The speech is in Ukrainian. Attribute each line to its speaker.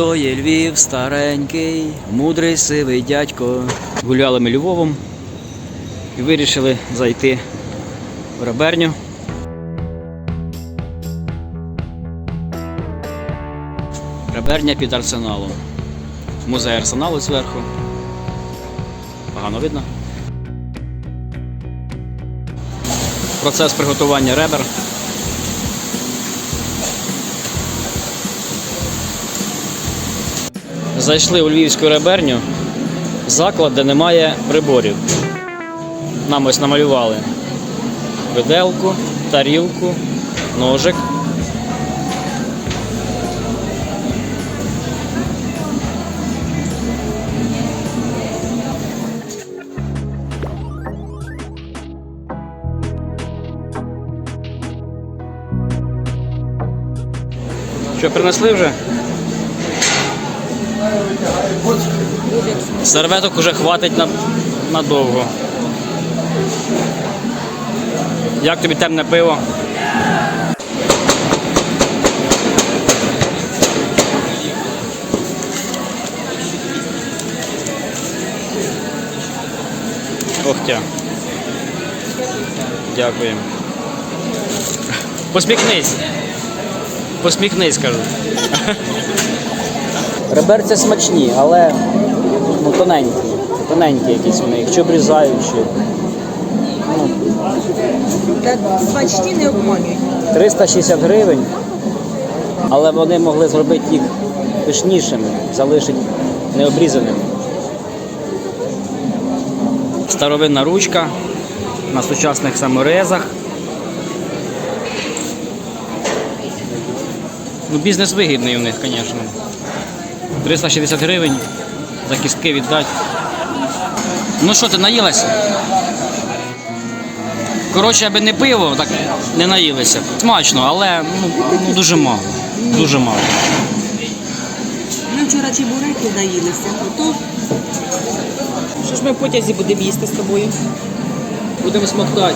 Speaker 1: То є Львів старенький, мудрий сивий дядько. Гуляли ми Львовом і вирішили зайти в реберню. Реберня під арсеналом. Музей арсеналу зверху. Погано видно. Процес приготування ребер. Зайшли у львівську реберню, заклад, де немає приборів. Нам ось намалювали виделку, тарілку, ножик. Що, принесли вже? Серветок уже хватить на, надовго. Як тобі темне пиво? Ох тя. Дякую. Посміхнись. Посміхнись, кажу. Реберця смачні, але ну, тоненькі. Тоненькі якісь вони, якщо обрізаючи.
Speaker 2: Так смачні не обманюють.
Speaker 1: 360 гривень, але вони могли зробити їх пишнішими, залишити необрізаними. Старовинна ручка на сучасних саморезах. Ну, бізнес вигідний у них, звісно. 360 гривень за кістки віддати. Ну що, ти наїлася? Коротше, аби не пиво, так не наїлися. Смачно, але ну, ну, дуже мало. Дуже мало.
Speaker 2: Ми вчора чебуреки наїлися, то що ж ми в потязі будемо їсти з тобою?
Speaker 1: Будемо смоктати.